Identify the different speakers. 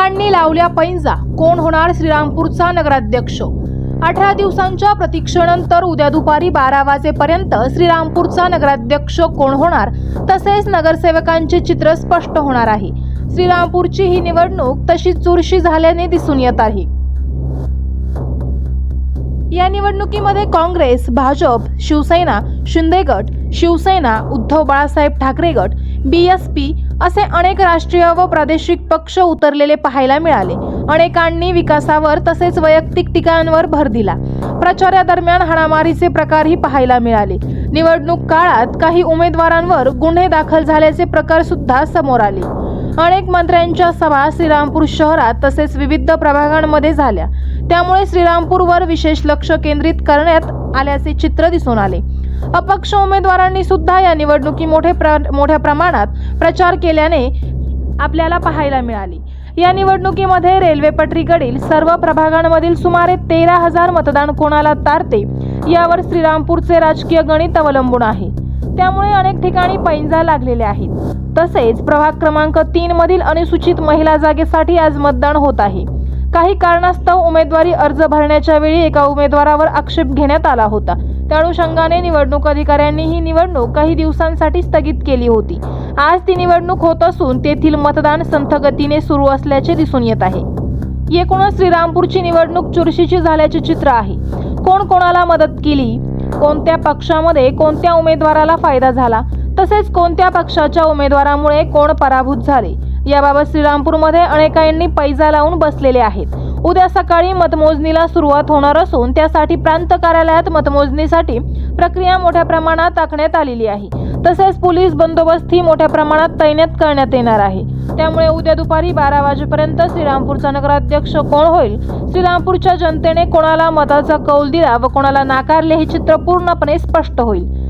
Speaker 1: अनेकांनी लावल्या पैंजा. कोण होणार श्रीरामपूरचा नगराध्यक्ष? अठरा दिवसांच्या प्रतीक्षेनंतर उद्या दुपारी बारा वाजेपर्यंत श्रीरामपूरचा नगराध्यक्ष कोण होणार? तसेच नगरसेवकांचे चित्र स्पष्ट होणार आहे. श्रीरामपूरची ही निवडणूक तशी चुरशी झाल्याने दिसून येत आहे. या निवडणुकीमध्ये काँग्रेस भाजप शिवसेना शिंदे गट शिवसेना उद्धव बाळासाहेब ठाकरे गट पी असे अनेक राष्ट्रीय व प्रादेशिक पक्ष उतरलेले पाहायला मिळाले. अनेकांनी विकासावर तसेच वैयक्तिक टीकांवर भर दिला. प्रचारादरम्यान हाणामारीचे प्रकारही पाहायला मिळाले. निवडणूक काळात काही उमेदवारांवर गुन्हे दाखल झाल्याचे प्रकार सुद्धा समोर आले. अनेक मंत्र्यांच्या सभा श्रीरामपूर शहरात तसेच विविध प्रभागांमध्ये झाल्या. त्यामुळे श्रीरामपूरवर विशेष लक्ष केंद्रित करण्यात आल्याचे चित्र दिसून आले. अपक्ष उमेदवारांनी सुद्धा या निवडणुकी मोठे प्र मोठ्या प्रमाणात प्रचार केल्याने आपल्याला पाहायला मिळाली. या निवडणुकीमध्ये रेल्वे पटरीकडील सर्व प्रभागांमधील सुमारे तेरा हजार मतदान कोणाला तारते यावर श्रीरामपूरचे राजकीय गणित अवलंबून आहे. त्यामुळे अनेक ठिकाणी पैंजा लागलेले आहेत. तसेच प्रभाग क्रमांक तीन मधील अनुसूचित महिला जागेसाठी आज मतदान होत आहे. काही कारणास्तव उमेदवारी अर्ज भरण्याच्या वेळी एका उमेदवारावर आक्षेप घेण्यात आला होता. त्या अनुषंगाने निवडणूक अधिकाऱ्यांनी ही निवडणूक काही दिवसांसाठी स्थगित केली होती. आज ती निवडणूक होत असून तेथील मतदान संथगतीने सुरू असल्याचे दिसून येत आहे. एकूणच श्रीरामपूरची निवडणूक चुरशीची झाल्याचे चित्र आहे. कोण कोणाला मदत केली? कोणत्या पक्षामध्ये कोणत्या उमेदवाराला फायदा झाला? तसेच कोणत्या पक्षाच्या उमेदवारामुळे कोण पराभूत झाले? याबाबत श्रीरामपूरमध्ये अनेकांनी पैजा लावून बसलेले आहेत. उद्या सकाळी मतमोजणीला सुरुवात होणार असून त्यासाठी प्रांत कार्यालयात मतमोजणीसाठी प्रक्रिया मोठ्या प्रमाणात आखण्यात आलेली आहे. तसेच पोलीस बंदोबस्तही मोठ्या प्रमाणात तैनात करण्यात येणार आहे. त्यामुळे उद्या दुपारी बारा वाजेपर्यंत श्रीरामपूरचा नगराध्यक्ष कोण होईल? श्रीरामपूरच्या जनतेने कोणाला मताचा कौल दिला व कोणाला नाकारले हे चित्र पूर्णपणे स्पष्ट होईल.